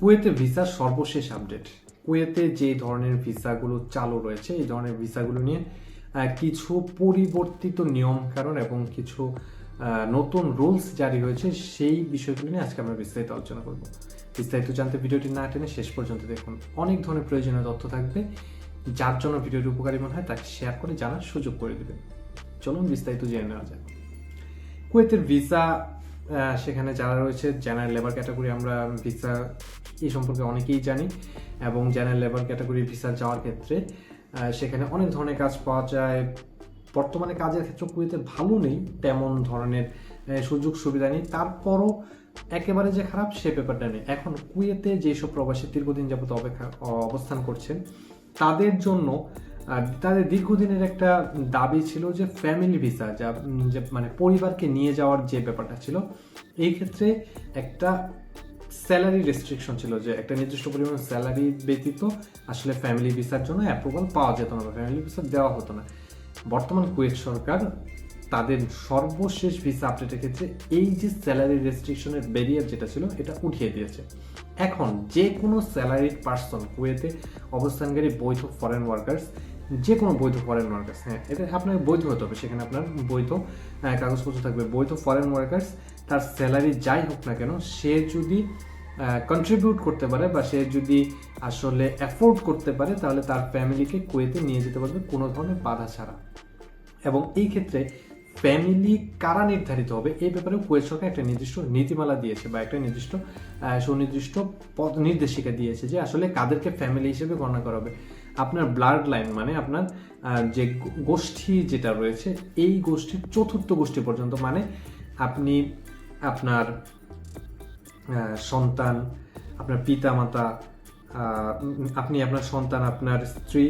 কুয়েতে ভিসার সর্বশেষ আপডেট। কুয়েতে যে ধরনের ভিসাগুলো চালু রয়েছে, এই ধরনের ভিসাগুলো নিয়ে কিছু পরিবর্তিত নিয়ম কারণ এবং কিছু নতুন রুলস জারি হয়েছে, সেই বিষয়গুলো নিয়ে আজকে আমরা বিস্তারিত আলোচনা করব। বিস্তারিত জানতে ভিডিওটি না টেনে শেষ পর্যন্ত দেখুন। অনেক ধরনের প্রয়োজনীয় তথ্য থাকবে, যার জন্য ভিডিওটি উপকারী মনে হয়, তাকে শেয়ার করে জানার সুযোগ করে দেবেন। চলুন বিস্তারিত জেনে নেওয়া যাক। কুয়েতের ভিসা সেখানে যারা রয়েছে জেনারেল লেবার ক্যাটাগরি আমরা ভিসা এই সম্পর্কে অনেকেই জানি এবং জেনারেল লেবার ক্যাটাগরি ভিসা যাওয়ার ক্ষেত্রে সেখানে অনেক ধরনের কাজ পাওয়া যায়। বর্তমানে কাজের ক্ষেত্রে কুয়েতে ভালো নেই তেমন ধরনের সুযোগ সুবিধা নেই। তারপরও একেবারে যে খারাপ সে ব্যাপারটা নেই। এখন কুয়েতে যেসব প্রবাসী দীর্ঘদিন যাবত অপেক্ষা, অবস্থান করছেন, তাদের জন্য আর তাদের দীর্ঘদিনের একটা দাবি ছিল যে ফ্যামিলি ভিসা যা যে মানে পরিবারকে নিয়ে যাওয়ার যে ব্যাপারটা ছিল, এই ক্ষেত্রে একটা স্যালারি রেস্ট্রিকশন ছিল যে একটা নির্দিষ্ট পরিমাণ স্যালারি ব্যতীত আসলে ফ্যামিলি ভিসার জন্য অ্যাপ্রুভাল পাওয়া যেত না ফ্যামিলি ভিসা দেওয়া হতো না। বর্তমান কুয়েত সরকার তাদের সর্বশেষ ভিসা আপডেটের ক্ষেত্রে এই যে স্যালারি রেস্ট্রিকশনের ব্যারিয়ার যেটা ছিল, এটা উঠিয়ে দিয়েছে। এখন যে কোনো স্যালারিড পার্সন কুয়েতে অবস্থানকারী বৈধ ফরেন ওয়ার্কার্স যে কোনো বৈধ ফরেন ওয়ার্কার্স হ্যাঁ এটা আপনার বৈধ হতে হবে, সেখানে আপনার বৈধ কাগজপত্র থাকবে। বৈধ ফরেন ওয়ার্কার্স তার স্যালারি যাই হোক না কেন, সে যদি কন্ট্রিবিউট করতে পারে বা সে যদি আসলে অ্যাফোর্ড করতে পারে, তাহলে তার ফ্যামিলিকে কুয়েতে নিয়ে যেতে পারবে কোনো ধরনের বাধা ছাড়া। এবং এই ক্ষেত্রে ফ্যামিলি কারা নির্ধারিত হবে, এই ব্যাপারে কুয়েত সরকার একটা নির্দিষ্ট নীতিমালা দিয়েছে বা একটা নির্দিষ্ট সুনির্দিষ্ট পথ নির্দেশিকা দিয়েছে যে আসলে কাদেরকে ফ্যামিলি হিসেবে গণনা করা হবে। আপনার ব্লাড লাইন মানে আপনার যে গোষ্ঠী যেটা রয়েছে, এই গোষ্ঠীর চতুর্থ গোষ্ঠী পর্যন্ত মানে আপনি আপনার সন্তান, আপনার পিতা মাতা আপনি আপনার সন্তান, আপনার স্ত্রী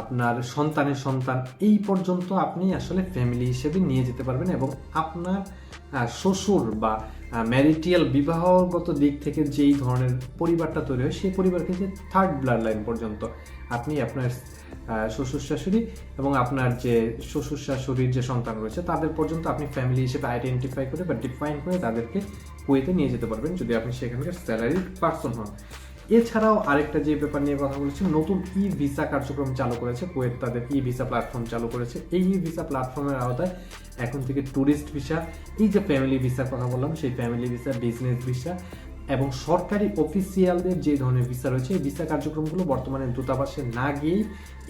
আপনার সন্তানের সন্তান, এই পর্যন্ত আপনি আসলে ফ্যামিলি হিসেবে নিয়ে যেতে পারবেন এবং আপনার শ্বশুর বা ম্যারিটিয়াল বিবাহগত দিক থেকে যেই ধরনের পরিবারটা তৈরি হয়, সেই পরিবার কিন্তু থার্ড ব্লাড লাইন পর্যন্ত আপনি আপনার শ্বশুর শাশুড়ি এবং আপনার যে শ্বশুর শাশুড়ির যে সন্তান রয়েছে, তাদের পর্যন্ত আপনি ফ্যামিলি হিসেবে আইডেন্টিফাই করে বা ডিফাইন করে তাদেরকে কুয়েতে নিয়ে যেতে পারবেন। যদি আপনি সেখানকার স্যালারি পার্সন হন এছাড়াও আরেকটা যে ব্যাপার নিয়ে কথা বলেছি, নতুন ই ভিসা কার্যক্রম চালু করেছে, কুয়েত তাদের ই ভিসা প্ল্যাটফর্ম চালু করেছে। এই ই ভিসা প্ল্যাটফর্মের আওতায় এখন থেকে ট্যুরিস্ট ভিসা এই যে ফ্যামিলি ভিসার কথা বললাম, সেই ফ্যামিলি ভিসা বিজনেস ভিসা এবং সরকারি অফিসিয়ালদের যে ধরনের ভিসা রয়েছে, এই ভিসা কার্যক্রমগুলো বর্তমানে দূতাবাসে না গিয়েই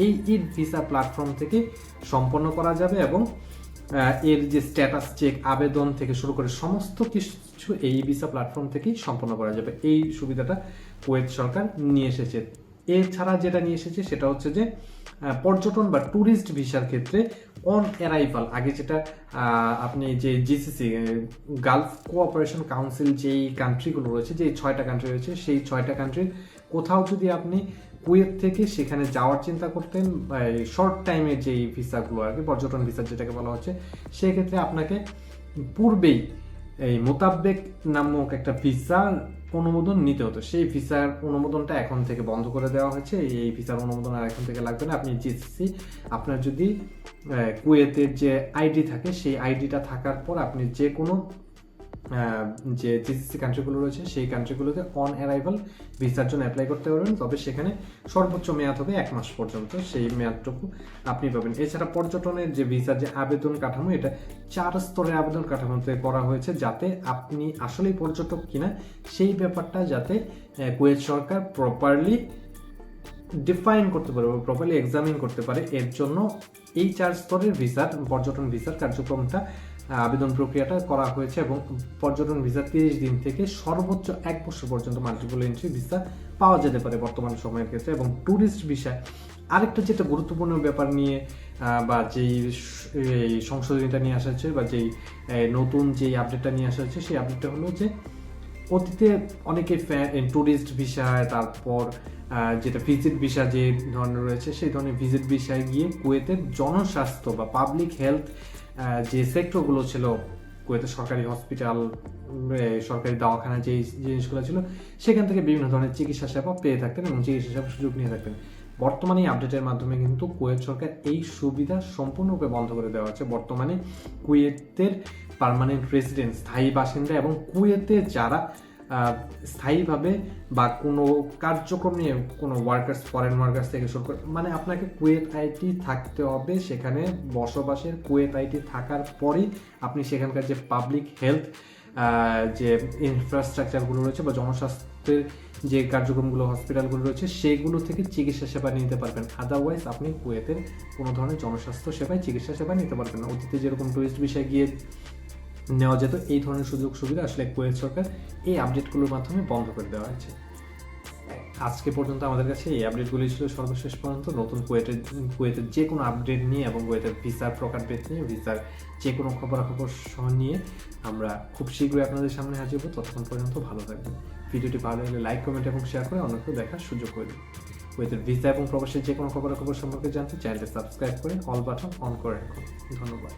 এই ই ভিসা প্ল্যাটফর্ম থেকে সম্পন্ন করা যাবে এবং এর যে স্ট্যাটাস চেক আবেদন থেকে শুরু করে সমস্ত কিছু এই ভিসা প্ল্যাটফর্ম থেকেই সম্পন্ন করা যাবে। এই সুবিধাটা কুয়েত সরকার নিয়ে এসেছে। এছাড়া যেটা নিয়ে এসেছে সেটা হচ্ছে যে পর্যটন বা ট্যুরিস্ট ভিসার ক্ষেত্রে অন অ্যারাইভাল আগে যেটা আপনি যে জিসিসি গালফ কোঅপারেশন কাউন্সিল যেই কান্ট্রিগুলো রয়েছে যে ছয়টা কান্ট্রি রয়েছে, সেই ছয়টা কান্ট্রির কোথাও যদি আপনি কুয়েত থেকে সেখানে যাওয়ার চিন্তা করতেন শর্ট টাইমের যেই ভিসাগুলো আর কি, পর্যটন ভিসা যেটাকে বলা হচ্ছে, সেক্ষেত্রে আপনাকে পূর্বেই এই মোতাবেক নামক একটা ভিসা অনুমোদন নিতে হতো। সেই ভিসার অনুমোদনটা এখন থেকে বন্ধ করে দেওয়া হয়েছে। এই- ভিসার অনুমোদন আর এখন থেকে লাগবে না। আপনি জিসি আপনার যদি কুয়েতের যে আইডি থাকে, সেই আইডিটা থাকার পর আপনি যে কোনো যে জিসিসি কান্ট্রিগুলো রয়েছে, সেই কান্ট্রিগুলোতে অন অ্যারাইভাল ভিসার জন্য অ্যাপ্লাই করতে পারবেন। তবে সেখানে সর্বোচ্চ মেয়াদ হবে এক মাস পর্যন্ত। সেই মেয়াদটুকু আপনি পাবেন। এছাড়া পর্যটনের যে ভিসার যে আবেদন কাঠামো, এটা চার স্তরের আবেদন কাঠামোতে করা হয়েছে যাতে আপনি আসলেই পর্যটক কিনা, সেই ব্যাপারটা যাতে কুয়েত সরকার প্রপারলি ডিফাইন করতে পারে প্রপারলি এক্সামিন করতে পারে। এর জন্য এই চার স্তরের ভিসার পর্যটন ভিসার কার্যক্রমটা আবেদন প্রক্রিয়াটা করা হয়েছে এবং পর্যটন ভিসা তিরিশ দিন থেকে সর্বোচ্চ এক বছর পর্যন্ত মাল্টিপল এন্ট্রি ভিসা পাওয়া যেতে পারে বর্তমান সময়ের ক্ষেত্রে এবং ট্যুরিস্ট ভিসা আরেকটা যেটা গুরুত্বপূর্ণ ব্যাপার নিয়ে বা যেই এই সংশোধনীটা নিয়ে আসা হচ্ছে বা যেই নতুন যেই আপডেটটা নিয়ে আসা হচ্ছে সেই আপডেটটা হলো যে অতীতে অনেকে ট্যুরিস্ট ভিসায় তারপর যেটা ভিজিট ভিসা যে ধরনের রয়েছে, সেই ধরনের ভিজিট ভিসায় গিয়ে কুয়েতের জনস্বাস্থ্য বা পাবলিক হেলথ যে সেক্টরগুলো ছিল কুয়েতের সরকারি হসপিটাল সরকারি দওয়াখানা যে জিনিসগুলো ছিল, সেখান থেকে বিভিন্ন ধরনের চিকিৎসা সেবা পেয়ে থাকতেন এবং চিকিৎসা সেবার সুযোগ নিয়ে থাকতেন। বর্তমানে এই আপডেটের মাধ্যমে কিন্তু কুয়েত সরকার এই সুবিধা সম্পূর্ণরূপে বন্ধ করে দেওয়া হচ্ছে। বর্তমানে কুয়েতের পার্মানেন্ট রেসিডেন্ট স্থায়ী বাসিন্দা এবং কুয়েতে যারা স্থায়ীভাবে বা কোনো কার্যক্রম নিয়ে কোনো ওয়ার্কার্স ফরেন ওয়ার্কার্স থেকে শুরু করে মানে আপনাকে কুয়েত আইটি থাকতে হবে। সেখানে বসবাসের কুয়েত আইটি থাকার পরই আপনি সেখানকার যে পাবলিক হেলথ যে ইনফ্রাস্ট্রাকচারগুলো রয়েছে বা জনস্বাস্থ্যের যে কার্যক্রমগুলো হসপিটালগুলো রয়েছে, সেগুলো থেকে চিকিৎসা সেবা নিতে পারবেন। আদারওয়াইজ আপনি কুয়েতের কোনো ধরনের জনস্বাস্থ্য সেবায় চিকিৎসা সেবা নিতে পারবেন অতীতে যেরকম টুরিস্ট বিষয়ে গিয়ে নেওয়া যেত। এই ধরনের সুযোগ সুবিধা আসলে কুয়েত সরকার এই আপডেটগুলোর মাধ্যমে বন্ধ করে দেওয়া হয়েছে। আজকে পর্যন্ত আমাদের কাছে এই আপডেটগুলি ছিল সর্বশেষ পর্যন্ত। নতুন কুয়েটের কুয়েতের যে কোনো আপডেট নিয়ে এবং কুয়েতের ভিসার প্রকারভেদ নিয়ে ভিসার যে কোনো খবরাখবর সহ নিয়ে আমরা খুব শীঘ্রই আপনাদের সামনে হাজির হব। ততক্ষণ পর্যন্ত ভালো থাকবেন। ভিডিওটি ভালো লাগলে লাইক কমেন্ট এবং শেয়ার করে অন্যকেও দেখার সুযোগ করে দিন। কুয়েতের ভিসা এবং প্রবাসের যে কোনো খবরাখবর সম্পর্কে জানতে চ্যানেলটি সাবস্ক্রাইব করে অল বাটন অন করে রাখুন। ধন্যবাদ।